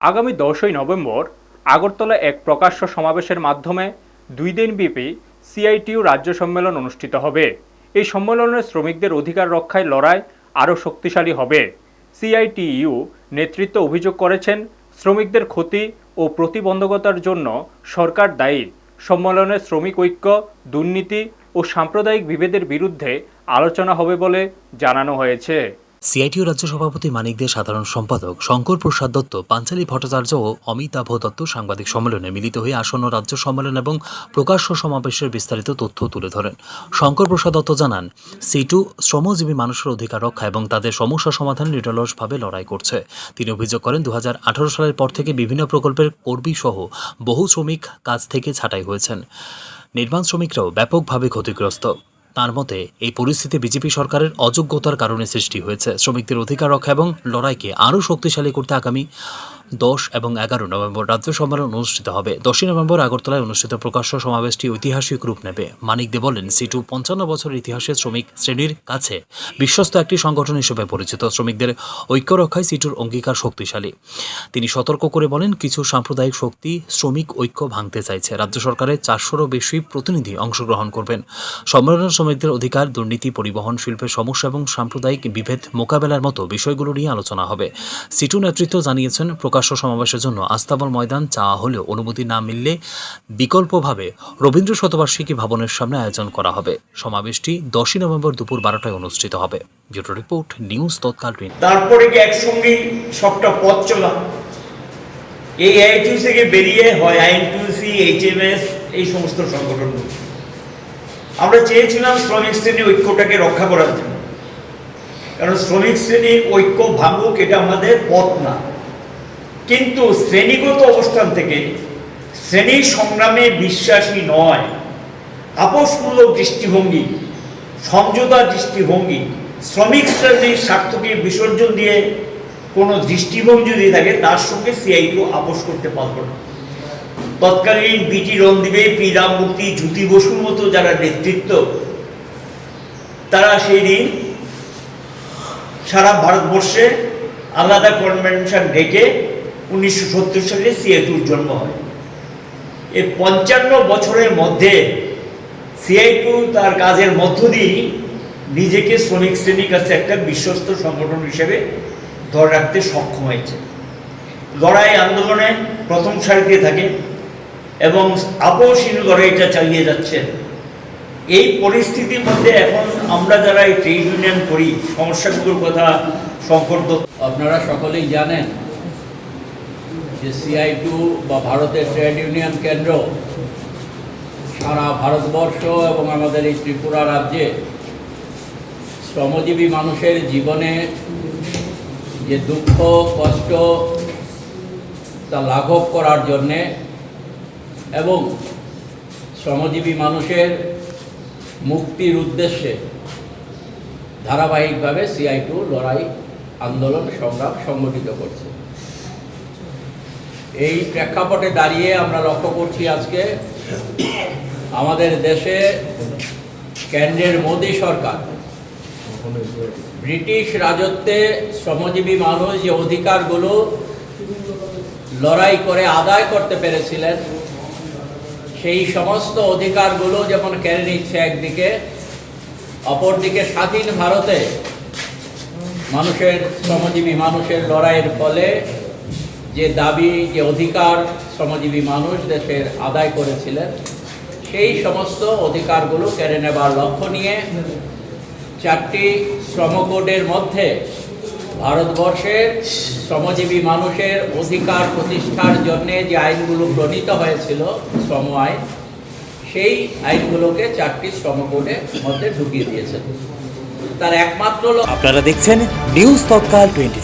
আগামী দশই নভেম্বর আগরতলা এক প্রকাশ্য সমাবেশের মাধ্যমে দুই দিনব্যাপী সিআইটিউ রাজ্য সম্মেলন অনুষ্ঠিত হবে। এই সম্মেলনে শ্রমিকদের অধিকার রক্ষায় লড়াই আরও শক্তিশালী হবে। সিআইটিইউ নেতৃত্ব অভিযোগ করেছেন, শ্রমিকদের ক্ষতি ও প্রতিবন্ধকতার জন্য সরকার দায়ী। সম্মেলনে শ্রমিক ঐক্য, দুর্নীতি ও সাম্প্রদায়িক বিভেদের বিরুদ্ধে আলোচনা হবে বলে জানানো হয়েছে। সিআইটিউ রাজ্য সভাপতি মানিক দে সাধারণ সম্পাদক শঙ্কর প্রসাদ দত্ত, পাঞ্চালী ভট্টাচার্য ও অমিতাভ দত্ত সাংবাদিক সম্মেলনে মিলিত হয়ে আসন্ন রাজ্য সম্মেলন এবং প্রকাশ্য সমাবেশের বিস্তারিত তথ্য তুলে ধরেন। শঙ্কর প্রসাদ দত্ত জানান, সিটু শ্রমজীবী মানুষের অধিকার রক্ষা এবং তাদের সমস্যা সমাধান নিরলসভাবে লড়াই করছে। তিনি অভিযোগ করেন দু হাজার আঠারো সালের পর থেকে বিভিন্ন প্রকল্পের কর্মী সহ বহু শ্রমিক কাজ থেকে ছাঁটাই হয়েছেন। নির্মাণ শ্রমিকরাও ব্যাপকভাবে ক্ষতিগ্রস্ত। তার মতে, এই পরিস্থিতি বিজেপি সরকারের অযোগ্যতার কারণে সৃষ্টি হয়েছে। শ্রমিকদের অধিকার রক্ষা এবং লড়াইকে আরও শক্তিশালী করতে আগামী দশ এবং এগারো নভেম্বর রাজ্য সম্মেলন অনুষ্ঠিত হবে। দশই নভেম্বর আগরতলায় অনুষ্ঠিত প্রকাশ্য সমাবেশটি ঐতিহাসিক রূপ নেবে। মানিক দে বলেন, সিটু পঞ্চান্ন বছর ইতিহাসে শ্রমিক শ্রেণির কাছে বিশ্বস্ত একটি সংগঠন হিসেবে পরিচিত। শ্রমিকদের ঐক্য রক্ষায় সিটুর অঙ্গীকার শক্তিশালী। তিনি সতর্ক করে বলেন, কিছু সাম্প্রদায়িক শক্তি শ্রমিক ঐক্য ভাঙতে চাইছে। রাজ্য সরকারের চারশোরও বেশি প্রতিনিধি অংশগ্রহণ করবেন। সম্মেলনে শ্রমিকদের অধিকার, দুর্নীতি, পরিবহন, শিল্পের সমস্যা এবং সাম্প্রদায়িক বিভেদ মোকাবেলার মতো বিষয়গুলো নিয়ে আলোচনা হবে। সিটু নেতৃত্ব জানিয়েছেন প্রকাশ্য সমাবেশের জন্য আস্তাবল ময়দান চাওয়া হলেও অনুমতি না মিললে বিকল্পভাবে রবীন্দ্র শতবার্ষিকী ভবনের সামনে আয়োজন করা হবে। সমাবেশটি দশই নভেম্বর দুপুর বারোটায় অনুষ্ঠিত হবে। রিপোর্ট, নিউজ তারপরে কি একসঙ্গেই সবটা পথ চলা? এই আইটিউসি থেকে বেরিয়ে হয় এইচএমএস এই সমস্ত সংগঠনগুলো। আমরা চেয়েছিলাম শ্রমিক শ্রেণির ঐক্যটাকে রক্ষা করার জন্য। কারণ শ্রমিক শ্রেণির ঐক্য ভাঙুক, এটা আমাদের পথ না। কিন্তু শ্রেণীগত অবস্থান থেকে শ্রেণি সংগ্রামে বিশ্বাসী নয়। আপোষমূলক দৃষ্টিভঙ্গি, সমঝোতা দৃষ্টিভঙ্গি, শ্রমিক শ্রেণির স্বার্থকে বিসর্জন দিয়ে কোনো দৃষ্টিভঙ্গি যদি থাকে, তার সঙ্গে সিআইটিও আপোষ করতে পারবে না। তৎকালীন বিটি রণদীবে পি রামমূর্তি জ্যোতি বসুর মতো যারা নেতৃত্ব, তারা সেই দিন সারা ভারতবর্ষে আলাদা কনভেনশন ডেকে উনিশশো সত্তর সালে সিআইটুর জন্ম হয়। এই পঞ্চান্ন বছরের মধ্যে সিআইটু তার কাজের মধ্য দিয়েই নিজেকে শ্রমিক শ্রেণির কাছে একটা বিশ্বস্ত সংগঠন হিসেবে ধরে রাখতে সক্ষম হয়েছে। লড়াই আন্দোলনে প্রথম সারিতে থাকে এবং আপোষহীন লড়াইটা চালিয়ে যাচ্ছে। এই পরিস্থিতির মধ্যে এখন আমরা যারা এই ট্রেড ইউনিয়ন করি, সমস্যাগুলোর কথা দত্ত আপনারা সকলেই জানেন যে সিআই টু বা ভারতের ট্রেড ইউনিয়ন কেন্দ্র সারা ভারতবর্ষ এবং আমাদের এই ত্রিপুরা রাজ্যে শ্রমজীবী মানুষের জীবনে যে দুঃখ, কষ্ট তা লাঘব করার জন্যে এবং শ্রমজীবী মানুষের মুক্তির উদ্দেশ্যে ধারাবাহিকভাবে সিআই টু লড়াই, আন্দোলন, সংগ্রাম সংগঠিত করছে। এই প্রেক্ষাপটে দাঁড়িয়ে আমরা লক্ষ্য করছি আজকে আমাদের দেশে কেন্দ্রের মোদী সরকার ব্রিটিশ রাজত্বে শ্রমজীবী মানুষ যে অধিকারগুলো লড়াই করে আদায় করতে পেরেছিলেন, সেই সমস্ত অধিকারগুলো যেমন কেড়ে নিচ্ছে একদিকে, অপরদিকে স্বাধীন ভারতে মানুষের, শ্রমজীবী মানুষের লড়াইয়ের ফলে যে দাবি, যে অধিকার শ্রমজীবী মানুষ দেশের আদায় করেছিলেন, সেই সমস্ত অধিকারগুলো কেড়ে নেবার লক্ষ্য নিয়ে চারটি শ্রম কোডের মধ্যে ভারতবর্ষের শ্রমজীবী মানুষের অধিকার প্রতিষ্ঠার জন্যে যে আইনগুলো প্রণীত হয়েছিল, শ্রম আইন, সেই আইনগুলোকে চারটি শ্রম কোডের মধ্যে ঢুকিয়ে দিয়েছেন তার একমাত্র আপনারা দেখছেন নিউজ তৎকাল টোয়েন্টি